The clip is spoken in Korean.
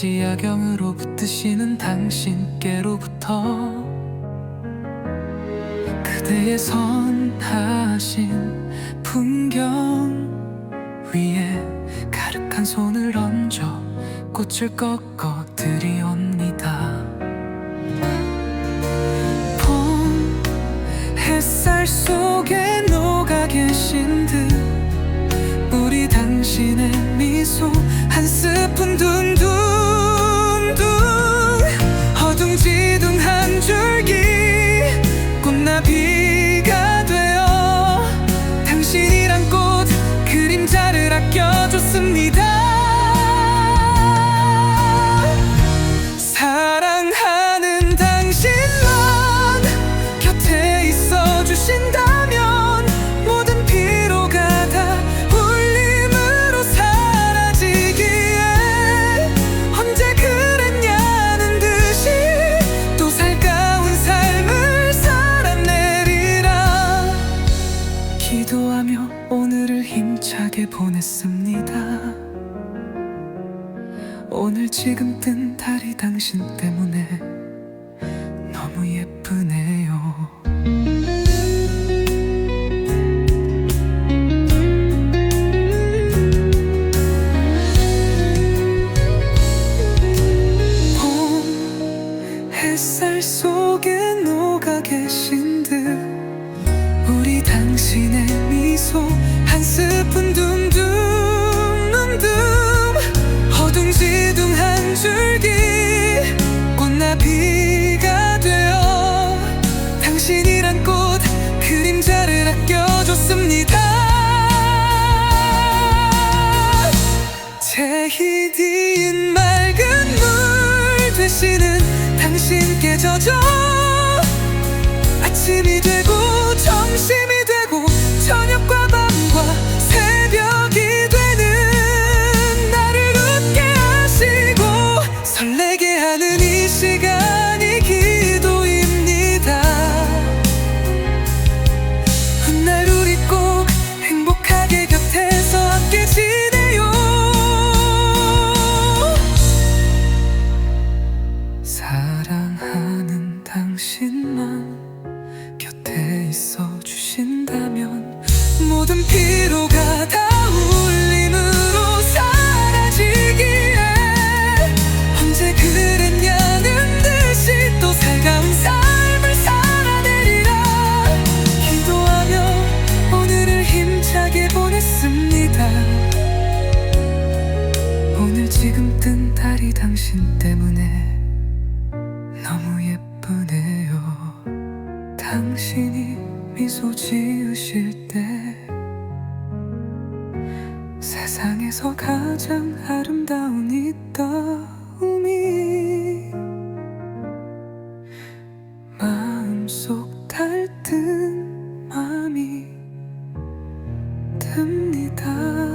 아버지 야경으로 붙드시는 당신께로부터 그대의 선하신 풍경 위에 가득한 손을 얹어 꽃을 꺾어 드리옵 아껴줬습니다 힘차게 보냈습니다 오늘 지금 뜬 달이 당신 때문에 너무 예쁘네요. 봄 햇살 속에 녹아 계신 듯 당신의 미소 한 스푼 둠둠 둠둠 어둥지둥 한 줄기 꽃나비가 되어 당신이란 꽃 그림자를 아껴줬습니다. 제희디인 맑은 물 되시는 당신께 젖어 아침이 되고 사랑하는 당신만 곁에 있어 주신다면 모든 피로가 다 울림으로 사라지기에 언제 그랬냐는 듯이 또 살가운 삶을 살아내리라. 기도하며 오늘을 힘차게 보냈습니다. 오늘 지금 뜬 달이 당신 때문에 당신이 미소 지으실 때 세상에서 가장 아름다운 이 떠움이 마음속 달뜬 마음이 듭니다